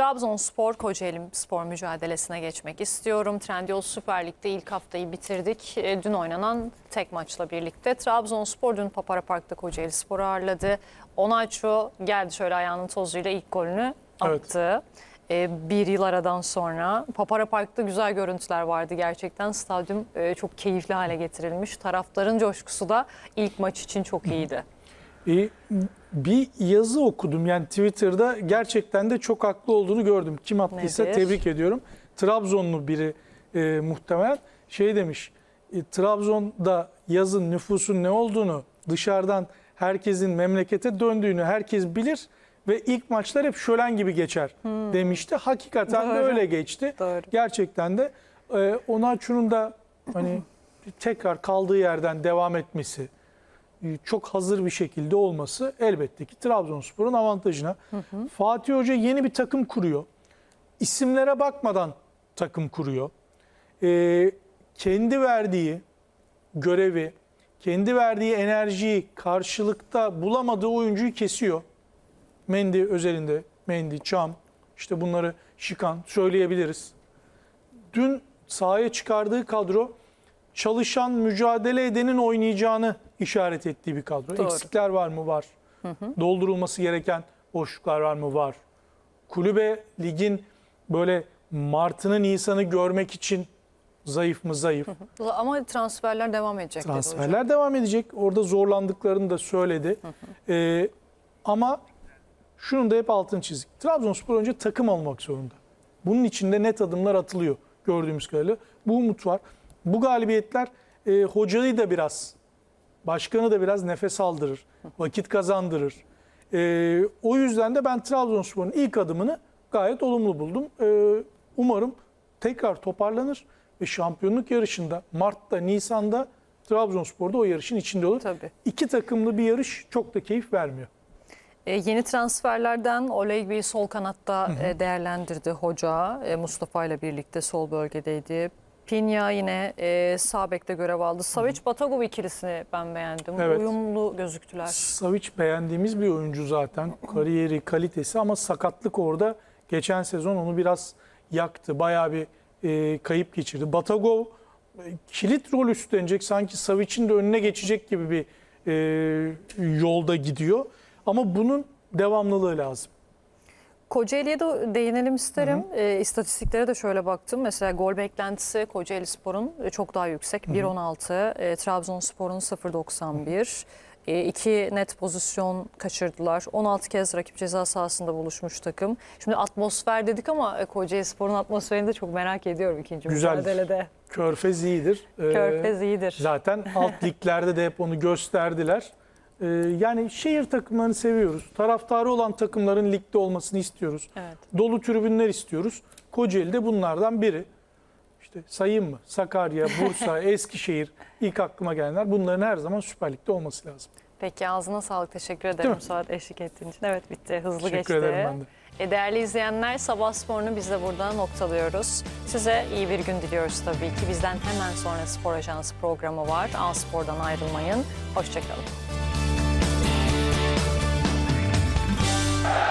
Trabzonspor Kocaeli Spor mücadelesine geçmek istiyorum. Trendyol Süper Lig'de ilk haftayı bitirdik. E, Dün oynanan tek maçla birlikte Trabzonspor dün Papara Park'ta Kocaeli Spor'u ağırladı. Onaço geldi şöyle ayağının tozuyla ilk golünü Evet. attı. E, bir yıl aradan sonra Papara Park'ta güzel görüntüler vardı gerçekten. Stadyum e, çok keyifli hale getirilmiş. Taraftarın coşkusu da ilk maç için çok iyiydi. E, bir yazı okudum yani Twitter'da gerçekten de çok haklı olduğunu gördüm. Kim attıysa Nedir? tebrik ediyorum. Trabzonlu biri e, muhtemelen şey demiş. e, Trabzon'da yazın nüfusun ne olduğunu dışarıdan herkesin memlekete döndüğünü herkes bilir ve ilk maçlar hep şölen gibi geçer demişti. Hakikaten de Doğru. öyle geçti. Doğru. Gerçekten de e, Onaçu'nun da hani tekrar kaldığı yerden devam etmesi, çok hazır bir şekilde olması elbette ki Trabzonspor'un avantajına. Fatih Hoca yeni bir takım kuruyor. İsimlere bakmadan takım kuruyor. E, kendi verdiği görevi, kendi verdiği enerjiyi karşılıkta bulamadığı oyuncuyu kesiyor. Mendy özelinde, Mendy, Çam, işte bunları Şikan söyleyebiliriz. Dün sahaya çıkardığı kadro çalışan, mücadele edenin oynayacağını işaret ettiği bir kadro. Doğru. Eksikler var mı? Var. Doldurulması gereken boşluklar var mı? Var. Kulübe ligin böyle Mart'ını Nisan'ı görmek için zayıf mı? Zayıf. Ama transferler devam edecek. Transferler devam edecek. Orada zorlandıklarını da söyledi. Ee, ama şunun da hep altını çizdik. Trabzonspor önce takım olmak zorunda. Bunun içinde net adımlar atılıyor gördüğümüz kadarıyla. Bu umut var. Bu galibiyetler e, hocayı da biraz, başkanı da biraz nefes aldırır. Vakit kazandırır. E, o yüzden de ben Trabzonspor'un ilk adımını gayet olumlu buldum. E, umarım tekrar toparlanır ve şampiyonluk yarışında Mart'ta, Nisan'da Trabzonspor'da o yarışın içinde olur. Tabii. İki takımlı bir yarış çok da keyif vermiyor. E, yeni transferlerden Olegbi'yi sol kanatta e, değerlendirdi hoca. E, Mustafa ile birlikte sol bölgedeydi. Pinya yine e, sağ bekte görev aldı. Savic Batagov ikilisini ben beğendim. Evet. Uyumlu gözüktüler. Savic beğendiğimiz bir oyuncu zaten. Kariyeri, kalitesi ama sakatlık orada geçen sezon onu biraz yaktı. Bayağı bir e, kayıp geçirdi. Batagov e, kilit rol üstlenecek. Sanki Savic'in de önüne geçecek gibi bir e, yolda gidiyor. Ama bunun devamlılığı lazım. Kocaeli'ye de değinelim isterim. E, istatistiklere de şöyle baktım. Mesela gol beklentisi Kocaeli Spor'un e, çok daha yüksek. 1.16, e, Trabzonspor'un 0.91. E, iki net pozisyon kaçırdılar. 16 kez rakip ceza sahasında buluşmuş takım. Şimdi atmosfer dedik ama e, Kocaeli Spor'un atmosferini de çok merak ediyorum ikinci Güzeldir. mücadelede. Körfez iyidir. E, Körfez iyidir. Zaten alt liglerde de hep onu gösterdiler. E, yani şehir takımlarını seviyoruz. Taraftarı olan takımların ligde olmasını istiyoruz. Evet. dolu tribünler istiyoruz. Kocaeli de bunlardan biri. İşte sayayım mı? Sakarya, Bursa, Eskişehir ilk aklıma gelenler bunların her zaman Süper Lig'de olması lazım. Peki ağzına sağlık. Teşekkür ederim? Suat eşlik ettiğin için. Evet bitti. Hızlı Teşekkür geçti. ederim ben de. E, değerli izleyenler Sabah Spor'unu biz de burada noktalıyoruz. Size iyi bir gün diliyoruz tabii ki. Bizden hemen sonra Spor Ajansı programı var. A Spor'dan ayrılmayın. Hoşçakalın.